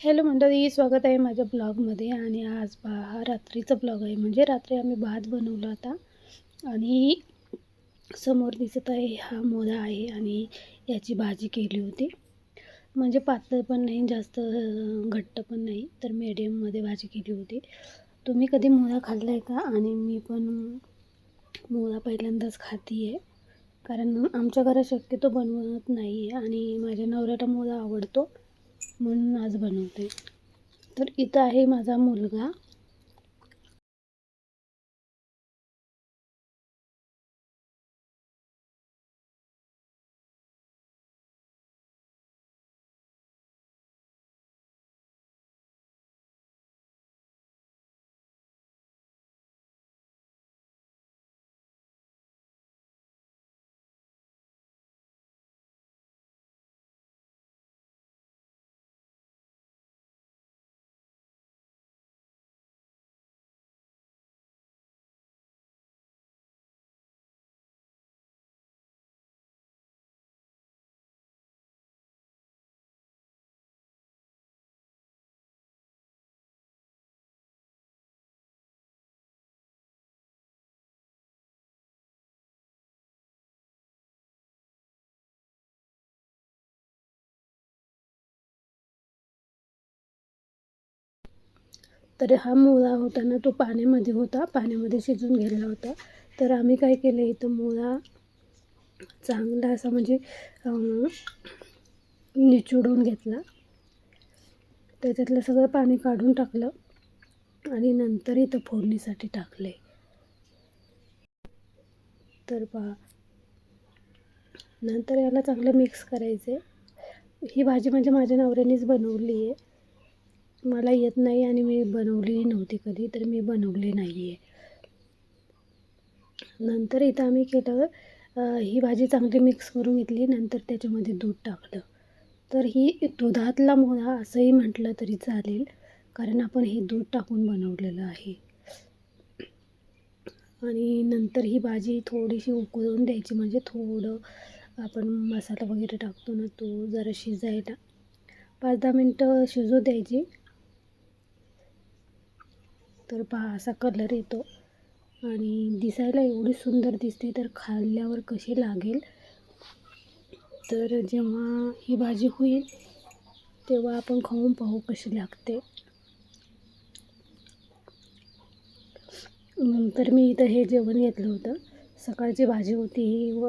Hello मंडळी स्वागत आहे माझ्या ब्लॉगमध्ये. आणि आज बा हा रात्रीचा ब्लॉग आहे. म्हणजे रात्री आम्ही भात बनवला होता. आणि समोर दिसत आहे हा मोदा आहे आणि याची भाजी केली होती. म्हणजे पातळ पण नाही जास्त घट्ट पण नाही तर मीडियममध्ये भाजी केली होती. तुम्ही कधी मोदा खाल्ला आहे का? आणि मी पण मोदा पहिल्यांदाच खाती आहे कारण आमच्या घरात शक्यतो बनवत नाही आहे आणि माझ्या नवऱ्याला मोदा आवडतो. म्हणून आज बनवते. तर इथं आहे माझा मुलगा. तर हा मुळा होता ना तो पाण्यामध्ये होता. पाण्यामध्ये शिजून गेलेला होता. तर आम्ही काय केलं इथं मुळा चांगला असा म्हणजे निचोडून घेतला. त्याच्यातलं सगळं पाणी काढून टाकलं आणि नंतर इथं फोडणीसाठी टाकले तर पहा. नंतर याला चांगलं मिक्स करायचे ही भाजी म्हणजे माझ्या नवऱ्यानेच बनवली आहे मला येत नाही आणि मी बनवलीही नव्हती कधी तर मी बनवली नाही आहे नंतर इथं आम्ही केलं ही भाजी चांगली मिक्स करून घेतली नंतर त्याच्यामध्ये दूध टाकलं. तर ही दुधातला मोळा असंही म्हटलं तरी चालेल कारण आपण हे दूध टाकून बनवलेलं आहे. आणि नंतर ही भाजी थोडीशी उकळून द्यायची म्हणजे थोडं आपण मसाला वगैरे टाकतो ना तो जरा शिजायला. पाच दहा मिनटं शिजू द्यायची. तर पहा असा कलर येतो. आणि दिसायला एवढी सुंदर दिसते तर खाल्ल्यावर कशी लागेल? तर जेव्हा ही भाजी होईल तेव्हा आपण खाऊन पाहू कशी लागते. नंतर मी इथं हे जेवण घेतलं होतं. सकाळची भाजी होती ही व